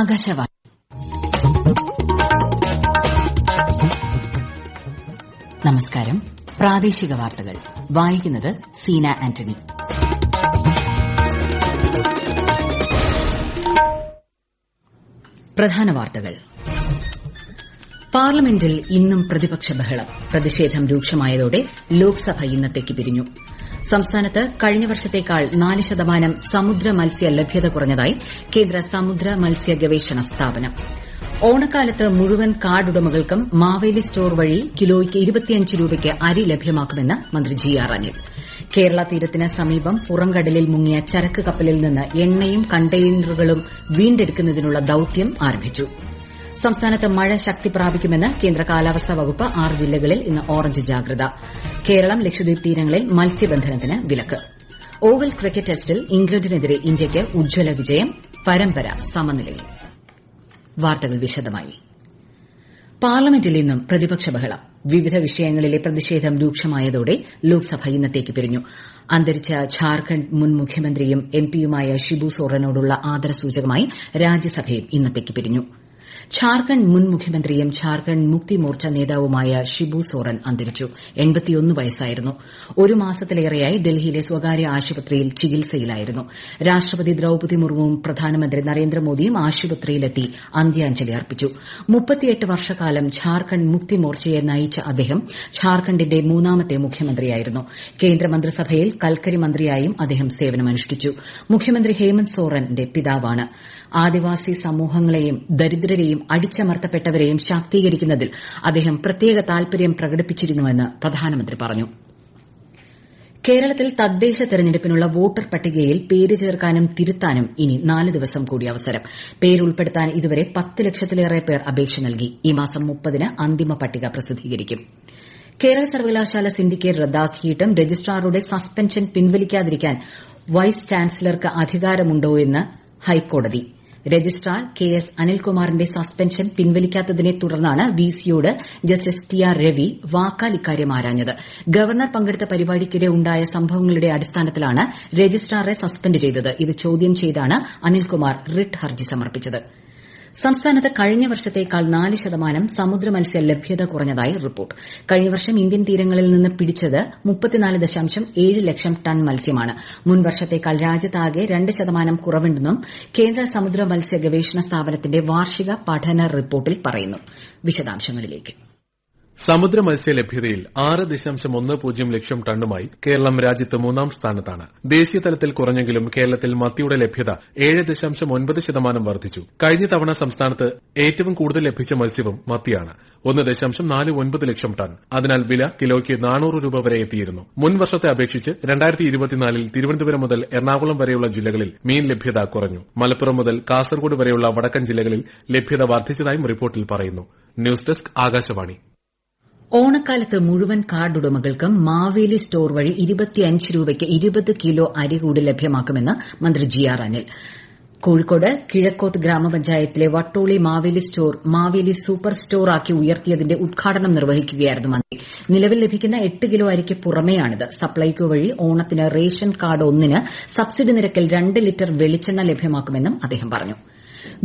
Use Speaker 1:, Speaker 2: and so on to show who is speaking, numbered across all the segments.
Speaker 1: ആകാശവാണി നമസ്കാരം പ്രാദേശിക വാർത്തകൾ വായിക്കുന്നത് സീന ആന്റണി പ്രധാന വാർത്തകൾ പാർലമെന്റിൽ ഇന്നും പ്രതിപക്ഷ ബഹളം പ്രതിഷേധം രൂക്ഷമായതോടെ ലോക്സഭ ഇന്നത്തേക്ക് പിരിഞ്ഞു സംസ്ഥാനത്ത് കഴിഞ്ഞ വർഷത്തേക്കാൾ നാല് ശതമാനം സമുദ്ര മത്സ്യ ലഭ്യത കുറഞ്ഞതായി കേന്ദ്ര സമുദ്ര മത്സ്യ ഗവേഷണ സ്ഥാപനം ഓണക്കാലത്ത് മുഴുവൻ കാർഡുടമകൾക്കും മാവേലി സ്റ്റോർ വഴി കിലോയ്ക്ക് ഇരുപത്തിയഞ്ച് രൂപയ്ക്ക് അരി ലഭ്യമാക്കുമെന്ന് മന്ത്രി ജി ആർ അനിൽ കേരള തീരത്തിന് സമീപം പുറംകടലിൽ മുങ്ങിയ ചരക്ക് കപ്പലിൽ നിന്ന് എണ്ണയും കണ്ടെയ്നറുകളും വീണ്ടെടുക്കുന്നതിനുള്ള ദൌത്യം ആരംഭിച്ചു സംസ്ഥാനത്ത് മഴ ശക്തി പ്രാപിക്കുമെന്ന് കേന്ദ്ര കാലാവസ്ഥാ വകുപ്പ് ആറ് ജില്ലകളിൽ ഇന്ന് ഓറഞ്ച് ജാഗ്രത കേരളം ലക്ഷദ്വീപ് തീരങ്ങളിൽ മത്സ്യബന്ധനത്തിന് വിലക്ക് ഓവൽ ക്രിക്കറ്റ് ടെസ്റ്റിൽ ഇംഗ്ലണ്ടിനെതിരെ ഇന്ത്യയ്ക്ക് ഉജ്ജ്വല വിജയം പരമ്പര സമനിലയിൽ വാർത്തകൾ വിശദമായി പാർലമെന്റിൽ ഇന്നും പ്രതിപക്ഷ ബഹളം വിവിധ വിഷയങ്ങളിലെ പ്രതിഷേധം രൂക്ഷമായതോടെ ലോക്സഭ ഇന്നത്തേക്ക് പിരിഞ്ഞു അന്തരിച്ച ഝാർഖണ്ഡ് മുൻ മുഖ്യമന്ത്രിയും എംപിയുമായ ഷിബു സോറനോടുള്ള ആദരസൂചകമായി രാജ്യസഭയും ഇന്നത്തേക്ക് പിരിഞ്ഞു ഝാർഖണ്ഡ് മുൻ മുഖ്യമന്ത്രിയും ഝാർഖണ്ഡ് മുക്തി മോർച്ച നേതാവുമായ ഷിബു സോറൻ വയസ്സായിരുന്നു ഒരു മാസത്തിലേറെയായി ഡൽഹിയിലെ സ്വകാര്യ ആശുപത്രിയിൽ ചികിത്സയിലായിരുന്നു രാഷ്ട്രപതി ദ്രൌപതി മുർമുവും പ്രധാനമന്ത്രി നരേന്ദ്രമോദിയും ആശുപത്രിയിലെത്തി അന്ത്യാഞ്ജലി അർപ്പിച്ചു വർഷക്കാലം ഝാർഖണ്ഡ് മുക്തി മോർച്ചയെ നയിച്ച അദ്ദേഹം ഝാർഖണ്ഡിന്റെ മൂന്നാമത്തെ മുഖ്യമന്ത്രിയായിരുന്നു കേന്ദ്രമന്ത്രിസഭയിൽ കൽക്കരി മന്ത്രിയായും അദ്ദേഹം സേവനമനുഷ്ഠിച്ചു മുഖ്യമന്ത്രി ഹേമന്ത് സോറന്റെ പിതാവാണ് ആദിവാസി സമൂഹങ്ങളെയും ദരിദ്രരെയും അടിച്ചമർത്തപ്പെട്ടവരെയും ശാക്തീകരിക്കുന്നതിൽ അദ്ദേഹം പ്രത്യേക താൽപര്യം പ്രകടിപ്പിച്ചിരുന്നുവെന്ന് പ്രധാനമന്ത്രി പറഞ്ഞു കേരളത്തിൽ തദ്ദേശ തെരഞ്ഞെടുപ്പിനുള്ള വോട്ടർ പട്ടികയിൽ പേര് ചേർക്കാനും തിരുത്താനും ഇനി നാല് ദിവസം കൂടി അവസരം പേരുൾപ്പെടുത്താൻ ഇതുവരെ പത്ത് ലക്ഷത്തിലേറെ പേർ അപേക്ഷ നൽകി ഈ മാസം മുപ്പതിന് അന്തിമ പട്ടിക പ്രസിദ്ധീകരിക്കും കേരള സർവകലാശാല സിൻഡിക്കേറ്റ് റദ്ദാക്കിയിട്ടും രജിസ്ട്രാറുടെ സസ്പെൻഷൻ പിൻവലിക്കാതിരിക്കാൻ വൈസ് ചാൻസലർക്ക് എന്ന് ഹൈക്കോടതി രജിസ്ട്രാർ കെ എസ് അനിൽകുമാറിന്റെ സസ്പെൻഷൻ പിൻവലിക്കാത്തതിനെ തുടർന്നാണ് വി സിയോട് ജസ്റ്റിസ് ടി ആർ രവി വാക്കാൽ ഇക്കാര്യം ആരാഞ്ഞത് ഗവർണർ പങ്കെടുത്ത പരിപാടിക്കിടെ ഉണ്ടായ സംഭവങ്ങളുടെ അടിസ്ഥാനത്തിലാണ് രജിസ്ട്രാറെ സസ്പെൻഡ് ചെയ്തത് ഇത് ചോദ്യം ചെയ്താണ് അനിൽകുമാർ റിട്ട് ഹർജി സമർപ്പിച്ചത് സംസ്ഥാനത്ത് കഴിഞ്ഞ വർഷത്തേക്കാൾ നാല് ശതമാനം മത്സ്യ ലഭ്യത കുറഞ്ഞതായി റിപ്പോർട്ട് കഴിഞ്ഞ വർഷം ഇന്ത്യൻ തീരങ്ങളിൽ നിന്ന് പിടിച്ചത് ലക്ഷം ടൺ മത്സ്യമാണ് മുൻ വർഷത്തേക്കാൾ രാജ്യത്താകെ രണ്ട് ശതമാനം കുറവുണ്ടെന്നും കേന്ദ്ര സമുദ്ര മത്സ്യ ഗവേഷണ സ്ഥാപനത്തിന്റെ വാർഷിക പഠന റിപ്പോർട്ടിൽ പറയുന്നു
Speaker 2: സമുദ്ര മത്സ്യ ലഭ്യതയിൽ ആറ് ദശാംശം ഒന്ന് പൂജ്യം ലക്ഷം ടണ്ണുമായി കേരളം രാജ്യത്ത് മൂന്നാം സ്ഥാനത്താണ് ദേശീയതലത്തിൽ കുറഞ്ഞെങ്കിലും കേരളത്തിൽ മത്തിയുടെ ലഭ്യത ഏഴ് ദശാംശം ഒൻപത് ശതമാനം വർദ്ധിച്ചു കഴിഞ്ഞ തവണ സംസ്ഥാനത്ത് ഏറ്റവും കൂടുതൽ ലഭിച്ച മത്സ്യവും മത്തിയാണ് ഒന്ന് ദശാംശം നാല് ഒൻപത് ലക്ഷം ടൺ അതിനാൽ വില കിലോയ്ക്ക് നാനൂറ് രൂപ വരെ എത്തിയിരുന്നു മുൻ വർഷത്തെ അപേക്ഷിച്ച് രണ്ടായിരത്തി ഇരുപത്തിനാലിൽ തിരുവനന്തപുരം മുതൽ എറണാകുളം വരെയുള്ള ജില്ലകളിൽ മീൻ ലഭ്യത കുറഞ്ഞു മലപ്പുറം മുതൽ കാസർഗോഡ് വരെയുള്ള വടക്കൻ ജില്ലകളിൽ ലഭ്യത വർദ്ധിച്ചതായും റിപ്പോർട്ടിൽ പറയുന്നു ന്യൂസ് ഡെസ്ക് ആകാശവാണി
Speaker 1: ഓണക്കാലത്ത് മുഴുവൻ കാർഡുടമകൾക്കും മാവേലി സ്റ്റോർ വഴി രൂപയ്ക്ക് ഇരുപത് കിലോ അരി കൂടി ലഭ്യമാക്കുമെന്ന് മന്ത്രി ജി ആർ അനിൽ കോഴിക്കോട് കിഴക്കോത്ത് ഗ്രാമപഞ്ചായത്തിലെ വട്ടോളി മാവേലി സ്റ്റോർ മാവേലി സൂപ്പർ സ്റ്റോറാക്കി ഉയർത്തിയതിന്റെ ഉദ്ഘാടനം നിർവഹിക്കുകയായിരുന്നു മന്ത്രി നിലവിൽ ലഭിക്കുന്ന എട്ട് കിലോ അരിക്ക് പുറമെയാണിത് സപ്ലൈകോ വഴി ഓണത്തിന് റേഷൻ കാർഡ് ഒന്നിന് സബ്സിഡി നിരക്കിൽ രണ്ട് ലിറ്റർ വെളിച്ചെണ്ണ ലഭ്യമാക്കുമെന്നും അദ്ദേഹം പറഞ്ഞു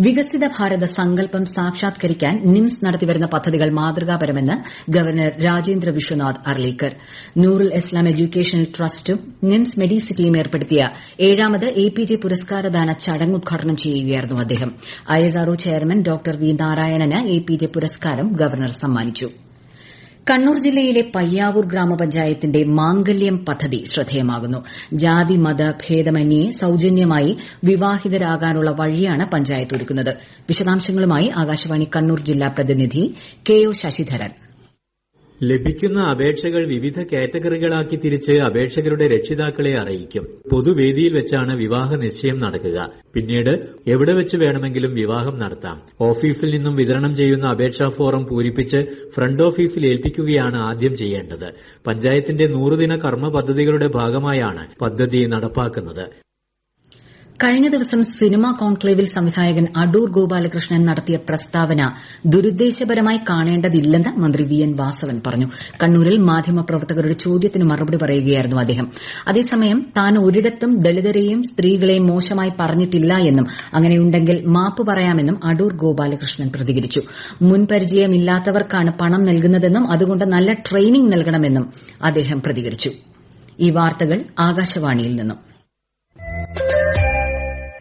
Speaker 1: വികസിത ഭാരത സങ്കല്പം സാക്ഷാത്കരിക്കാൻ നിംസ് നടത്തിവരുന്ന പദ്ധതികൾ മാതൃകാപരമെന്ന് governor Rajendra Vishwanath Arlekar Noorul Islam educational ട്രസ്റ്റും nymphs മെഡിസിറ്റിയും ഏർപ്പെടുത്തിയ ഏഴാമത് എ പി ജെ പുരസ്കാരദാന ചടങ്ങ് ഉദ്ഘാടനം ചെയ്യുകയായിരുന്നു അദ്ദേഹം ഐഎസ്ആർഒ ചെയർമാൻ ഡോ വി നാരായണന് എ പി ജെ പുരസ്കാരം ഗവർണർ സമ്മാനിച്ചു കണ്ണൂർ ജില്ലയിലെ പയ്യാവൂർ ഗ്രാമപഞ്ചായത്തിന്റെ മാംഗല്യം പദ്ധതി ശ്രദ്ധേയമാകുന്നു ജാതി മത ഭേദമന്യേ സൌജന്യമായി വിവാഹിതരാകാനുള്ള വഴിയാണ് പഞ്ചായത്ത് ഒരുക്കുന്നത് വിശദാംശങ്ങളുമായി ആകാശവാണി കണ്ണൂർ ജില്ലാ പ്രതിനിധി കെ ഒ ശശിധരൻ
Speaker 3: ലഭിക്കുന്ന അപേക്ഷകൾ വിവിധ കാറ്റഗറികളാക്കി തിരിച്ച് അപേക്ഷകരുടെ രക്ഷിതാക്കളെ അറിയിക്കും പൊതുവേദിയിൽ വെച്ചാണ് വിവാഹ നിശ്ചയം നടക്കുക പിന്നീട് എവിടെ വെച്ച് വേണമെങ്കിലും വിവാഹം നടത്താം ഓഫീസിൽ നിന്നും വിതരണം ചെയ്യുന്ന അപേക്ഷാ ഫോറം പൂരിപ്പിച്ച് ഫ്രണ്ട് ഓഫീസിൽ ഏൽപ്പിക്കുകയാണ് ആദ്യം ചെയ്യേണ്ടത് പഞ്ചായത്തിന്റെ നൂറുദിന കർമ്മ പദ്ധതികളുടെ ഭാഗമായാണ് പദ്ധതി നടപ്പാക്കുന്നത്
Speaker 1: കഴിഞ്ഞ ദിവസം സിനിമാ കോൺക്ലേവിൽ സംവിധായകൻ അടൂർ ഗോപാലകൃഷ്ണൻ നടത്തിയ പ്രസ്താവന ദുരുദ്ദേശപരമായി കാണേണ്ടതില്ലെന്ന് മന്ത്രി വി എൻ വാസവൻ പറഞ്ഞു കണ്ണൂരിൽ മാധ്യമപ്രവർത്തകരുടെ ചോദ്യത്തിന് മറുപടി പറയുകയായിരുന്നു അദ്ദേഹം അതേസമയം താൻ ഒരിടത്തും ദളിതരെയും സ്ത്രീകളെയും മോശമായി പറഞ്ഞിട്ടില്ല എന്നും അങ്ങനെയുണ്ടെങ്കിൽ മാപ്പ് പറയാമെന്നും അടൂർ ഗോപാലകൃഷ്ണൻ പ്രതികരിച്ചു മുൻപരിചയമില്ലാത്തവർക്കാണ് പണം നൽകുന്നതെന്നും അതുകൊണ്ട് നല്ല ട്രെയിനിംഗ് നൽകണമെന്നും അദ്ദേഹം പ്രതികരിച്ചു ഈ വാർത്തകൾ ആകാശവാണിയിൽ നിന്നും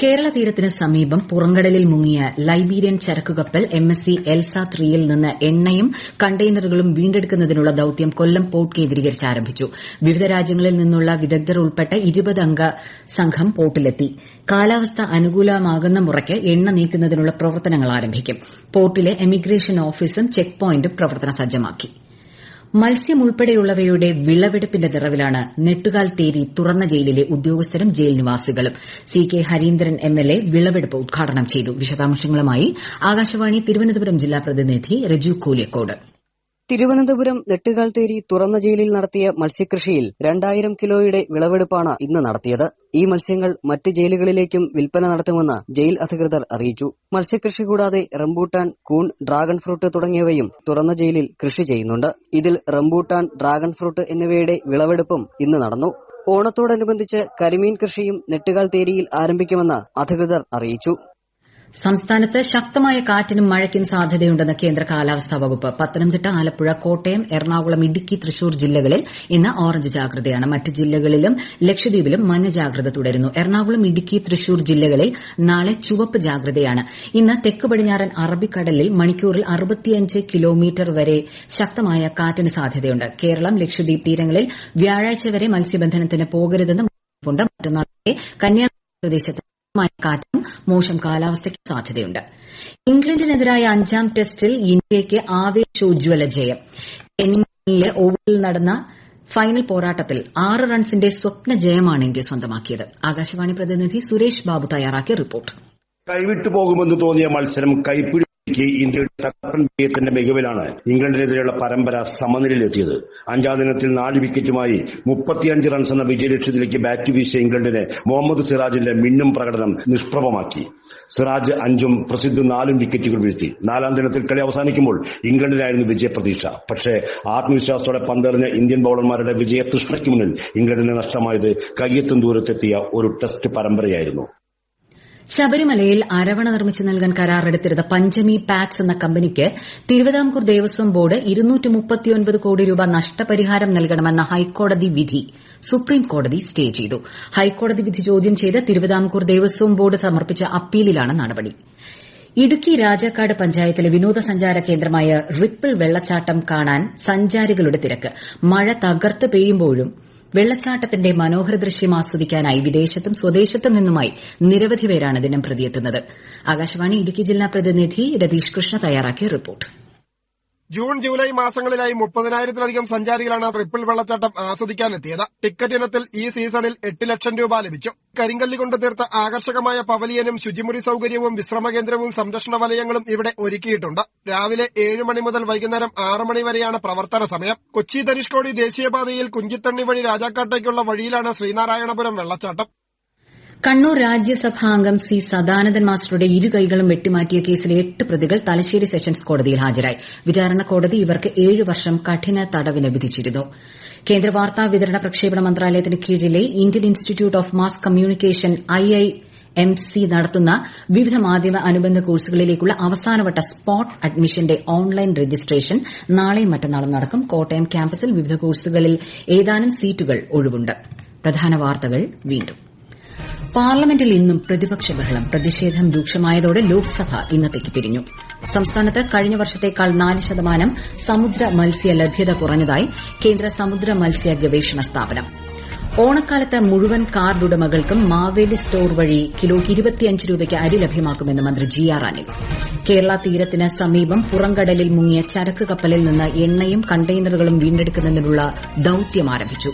Speaker 1: കേരള തീരത്തിന് സമീപം പുറംകടലിൽ മുങ്ങിയ ലൈബീരിയൻ ചരക്കുകപ്പൽ എം എസ് സി എൽസ ത്രീയിൽ നിന്ന് എണ്ണയും കണ്ടെയ്നറുകളും വീണ്ടെടുക്കുന്നതിനുള്ള ദൌത്യം കൊല്ലം പോർട്ട് കേന്ദ്രീകരിച്ച് ആരംഭിച്ചു വിവിധ രാജ്യങ്ങളിൽ നിന്നുള്ള വിദഗ്ധർ ഉൾപ്പെട്ട ഇരുപതംഗ സംഘം പോർട്ടിലെത്തി കാലാവസ്ഥ അനുകൂലമാകുന്ന മുറയ്ക്ക് എണ്ണ നീക്കുന്നതിനുള്ള പ്രവർത്തനങ്ങൾ ആരംഭിക്കും പോർട്ടിലെ എമിഗ്രേഷൻ ഓഫീസും ചെക്ക് പോയിന്റും പ്രവർത്തന സജ്ജമാക്കി മത്സ്യമുൾപ്പെടെയുള്ളവയുടെ വിളവെടുപ്പിന്റെ നിറവിലാണ് നെട്ടുകാൽ തേരി തുറന്ന ജയിലിലെ ഉദ്യോഗസ്ഥരും ജയിൽ നിവാസികളും C K Harindran M L A വിളവെടുപ്പ് ഉദ്ഘാടനം ചെയ്തു വിശദാംശങ്ങളുമായി ആകാശവാണി തിരുവനന്തപുരം ജില്ലാ പ്രതിനിധി രജു കോലിയക്കോട്
Speaker 4: തിരുവനന്തപുരം നെട്ടുകാൽത്തേരി തുറന്ന ജയിലിൽ നടത്തിയ മത്സ്യകൃഷിയിൽ രണ്ടായിരം കിലോയുടെ വിളവെടുപ്പാണ് ഇന്ന് നടത്തിയത് ഈ മത്സ്യങ്ങൾ മറ്റ് ജയിലുകളിലേക്കും വിൽപ്പന നടത്തുമെന്ന് ജയിൽ അധികൃതർ അറിയിച്ചു മത്സ്യകൃഷി കൂടാതെ റംബൂട്ടാൻ കൂൺ ഡ്രാഗൺ ഫ്രൂട്ട് തുടങ്ങിയവയും തുറന്ന ജയിലിൽ കൃഷി ചെയ്യുന്നുണ്ട് ഇതിൽ റംബൂട്ടാൻ ഡ്രാഗൺ ഫ്രൂട്ട് എന്നിവയുടെ വിളവെടുപ്പും ഇന്ന് നടന്നു ഓണത്തോടനുബന്ധിച്ച് കരിമീൻ കൃഷിയും നെട്ടുകാൽ തേരിയിൽ ആരംഭിക്കുമെന്ന് അധികൃതർ അറിയിച്ചു
Speaker 1: സംസ്ഥാനത്ത് ശക്തമായ കാറ്റിനും മഴയ്ക്കും സാധ്യതയുണ്ടെന്ന് കേന്ദ്ര കാലാവസ്ഥാ വകുപ്പ് പത്തനംതിട്ട ആലപ്പുഴ കോട്ടയം എറണാകുളം ഇടുക്കി തൃശൂർ ജില്ലകളിൽ ഇന്ന് ഓറഞ്ച് ജാഗ്രതയാണ് മറ്റ് ജില്ലകളിലും ലക്ഷദ്വീപിലും മഞ്ഞ ജാഗ്രത തുടരുന്നു എറണാകുളം ഇടുക്കി തൃശൂർ ജില്ലകളിൽ നാളെ ചുവപ്പ് ജാഗ്രതയാണ് ഇന്ന് തെക്ക് പടിഞ്ഞാറൻ അറബിക്കടലിൽ മണിക്കൂറിൽ കിലോമീറ്റർ വരെ ശക്തമായ കാറ്റിന് സാധ്യതയുണ്ട് കേരളം ലക്ഷദ്വീപ് തീരങ്ങളിൽ വ്യാഴാഴ്ച വരെ മത്സ്യബന്ധനത്തിന് പോകരുതെന്ന് മുന്നറിയിപ്പുണ്ട് മറ്റന്നാൾ കന്യാകുമാരി പ്രദേശത്ത് ശക്തമായ കാറ്റും മോശം കാലാവസ്ഥയ്ക്ക് സാധ്യതയുണ്ട് ഇംഗ്ലണ്ടിനെതിരായ അഞ്ചാം ടെസ്റ്റിൽ ഇന്ത്യയ്ക്ക് ആവേശോജ്വല ജയം കെനിയയിലെ ഓവലിൽ നടന്ന ഫൈനൽ പോരാട്ടത്തിൽ ആറ് റൺസിന്റെ സ്വപ്ന ജയമാണ് ഇന്ത്യ സ്വന്തമാക്കിയത് ആകാശവാണി പ്രതിനിധി സുരേഷ് ബാബു തയ്യാറാക്കിയ റിപ്പോർട്ട്
Speaker 5: കൈവിട്ടു പോകുമെന്ന് തോന്നിയ മത്സരം കൈപ്പിടി ഇന്ത്യയുടെ വിജയത്തിന്റെ മികവിലാണ് ഇംഗ്ലണ്ടിനെതിരെയുള്ള പരമ്പര സമനിലയിലെത്തിയത് അഞ്ചാം ദിനത്തിൽ നാല് വിക്കറ്റുമായി മുപ്പത്തിയഞ്ച് റൺസ് എന്ന വിജയലക്ഷ്യത്തിലേക്ക് ബാറ്റ് വീശിയ ഇംഗ്ലണ്ടിനെ മുഹമ്മദ് സിറാജിന്റെ മിന്നും പ്രകടനം നിഷ്പ്രഭമാക്കി സിറാജ് അഞ്ചും പ്രസിദ്ധ് നാലും വിക്കറ്റുകൾ വീഴ്ത്തി നാലാം ദിനത്തിൽ കളി അവസാനിക്കുമ്പോൾ ഇംഗ്ലണ്ടിനായിരുന്നു വിജയപ്രതീക്ഷ പക്ഷേ ആത്മവിശ്വാസത്തോടെ പന്തെറിഞ്ഞ ഇന്ത്യൻ ബൌളർമാരുടെ വിജയതൃഷ്ണയ്ക്ക് മുന്നിൽ ഇംഗ്ലണ്ടിന് നഷ്ടമായത് കയ്യെത്തും ദൂരത്തെത്തിയ ഒരു ടെസ്റ്റ് പരമ്പരയായിരുന്നു
Speaker 1: ശബരിമലയിൽ അരവണ നിർമ്മിച്ച് നൽകാൻ കരാറെടുത്തിരുന്ന പഞ്ചമി പാക്സ് എന്ന കമ്പനിക്ക് തിരുവിതാംകൂർ ദേവസ്വം ബോർഡ് കോടി രൂപ നഷ്ടപരിഹാരം നൽകണമെന്ന ഹൈക്കോടതി വിധി സുപ്രീംകോടതി സ്റ്റേ ചെയ്തു ഹൈക്കോടതി വിധി ചോദ്യം ചെയ്ത് തിരുവിതാംകൂർ ദേവസ്വം ബോർഡ് സമർപ്പിച്ച അപ്പീലിലാണ് നടപടി ഇടുക്കി രാജാക്കാട് പഞ്ചായത്തിലെ വിനോദസഞ്ചാര കേന്ദ്രമായ റിപ്പിൾ വെള്ളച്ചാട്ടം കാണാൻ സഞ്ചാരികളുടെ തിരക്ക് മഴ തകർത്ത് പെയ്യുമ്പോഴും വെള്ളച്ചാട്ടത്തിന്റെ മനോഹര ദൃശ്യം ആസ്വദിക്കാനായി വിദേശത്തും സ്വദേശത്തും നിന്നുമായി നിരവധി പേരാണ് ദിനം പ്രതിയെത്തുന്നത് ആകാശവാണി ഇടുക്കി ജില്ലാ പ്രതിനിധി രതീഷ് കൃഷ്ണ തയ്യാറാക്കിയ റിപ്പോർട്ട്
Speaker 6: ജൂൺ ജൂലൈ മാസങ്ങളിലായി മുപ്പതിനായിരത്തിലധികം സഞ്ചാരികളാണ് ട്രിപ്പിൾ വെള്ളച്ചാട്ടം ആസ്വദിക്കാനെത്തിയത് ടിക്കറ്റ് ഇനത്തിൽ ഈ സീസണിൽ എട്ട് ലക്ഷം രൂപ ലഭിച്ചു കരിങ്കല്ലി കൊണ്ട് തീർത്ത ആകർഷകമായ പവലിയനും ശുചിമുറി സൌകര്യവും വിശ്രമ കേന്ദ്രവും സംരക്ഷണ വലയങ്ങളും ഇവിടെ ഒരുക്കിയിട്ടുണ്ട് രാവിലെ ഏഴ് മണി മുതൽ വൈകുന്നേരം ആറ് മണി വരെയാണ് പ്രവർത്തന സമയം കൊച്ചി ധനിഷ്കോടി ദേശീയപാതയിൽ കുഞ്ചിത്തണ്ണി വഴി രാജാക്കാട്ടേക്കുള്ള വഴിയിലാണ് ശ്രീനാരായണപുരം വെള്ളച്ചാട്ടം
Speaker 1: കണ്ണൂർ രാജ്യസഭാംഗം സി സദാനന്ദൻ മാസ്റ്ററുടെ ഇരുകൈകളും വെട്ടിമാറ്റിയ കേസിലെ എട്ട് പ്രതികൾ തലശ്ശേരി സെഷൻസ് കോടതിയിൽ ഹാജരായി വിചാരണ കോടതി ഇവർക്ക് ഏഴ് വർഷം കഠിന തടവിന് വിധിച്ചിരുന്നു കേന്ദ്ര വാർത്താ വിതരണ പ്രക്ഷേപണ മന്ത്രാലയത്തിന് കീഴിലെ Indian Institute of Mass Communication II M C നടത്തുന്ന വിവിധ മാധ്യമ അനുബന്ധ കോഴ്സുകളിലേക്കുള്ള അവസാനവട്ട സ്പോട്ട് അഡ്മിഷന്റെ ഓൺലൈൻ രജിസ്ട്രേഷൻ നാളെയും മറ്റന്നാളും നടക്കും കോട്ടയം ക്യാമ്പസിൽ വിവിധ കോഴ്സുകളിൽ ഏതാനും സീറ്റുകൾ ഒഴിവുണ്ട് പാർലമെന്റിൽ ഇന്നും പ്രതിപക്ഷ ബഹളം പ്രതിഷേധം രൂക്ഷമായതോടെ ലോക്സഭ ഇന്നത്തേക്ക് പിരിഞ്ഞു സംസ്ഥാനത്ത് കഴിഞ്ഞ വർഷത്തേക്കാൾ നാല് ശതമാനം സമുദ്ര മത്സ്യ ലഭ്യത കുറഞ്ഞതായി കേന്ദ്ര സമുദ്ര മത്സ്യ ഗവേഷണ സ്ഥാപനം ഓണക്കാലത്ത് മുഴുവൻ ഉടമകൾക്കും മാവേലി സ്റ്റോർ വഴി കിലോ ഇരുപത്തിയഞ്ച് രൂപയ്ക്ക് അരി ലഭ്യമാക്കുമെന്ന് മന്ത്രി ജി ആർ അനിൽ കേരള തീരത്തിന് സമീപം പുറംകടലിൽ മുങ്ങിയ ചരക്ക് കപ്പലിൽ നിന്ന് എണ്ണയും കണ്ടെയ്നറുകളും വീണ്ടെടുക്കുന്നതിനുള്ള ദൌത്യം ആരംഭിച്ചു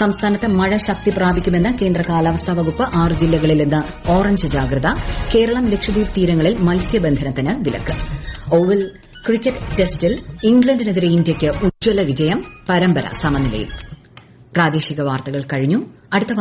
Speaker 1: സംസ്ഥാനത്ത് മഴ ശക്തി പ്രാപിക്കുമെന്ന് കേന്ദ്ര കാലാവസ്ഥാ വകുപ്പ് ആറ് ജില്ലകളിൽ ഇന്ന് ഓറഞ്ച് ജാഗ്രത കേരളം ലക്ഷദ്വീപ് തീരങ്ങളിൽ മത്സ്യബന്ധനത്തിന് വിലക്ക് ഓവൽ ക്രിക്കറ്റ് ടെസ്റ്റിൽ ഇംഗ്ലണ്ടിനെതിരെ ഇന്ത്യയ്ക്ക് ഉജ്ജ്വല വിജയം പരമ്പര സമനിലയിൽ പ്രാദേശിക വാർത്തകൾ കഴിഞ്ഞു അടുത്ത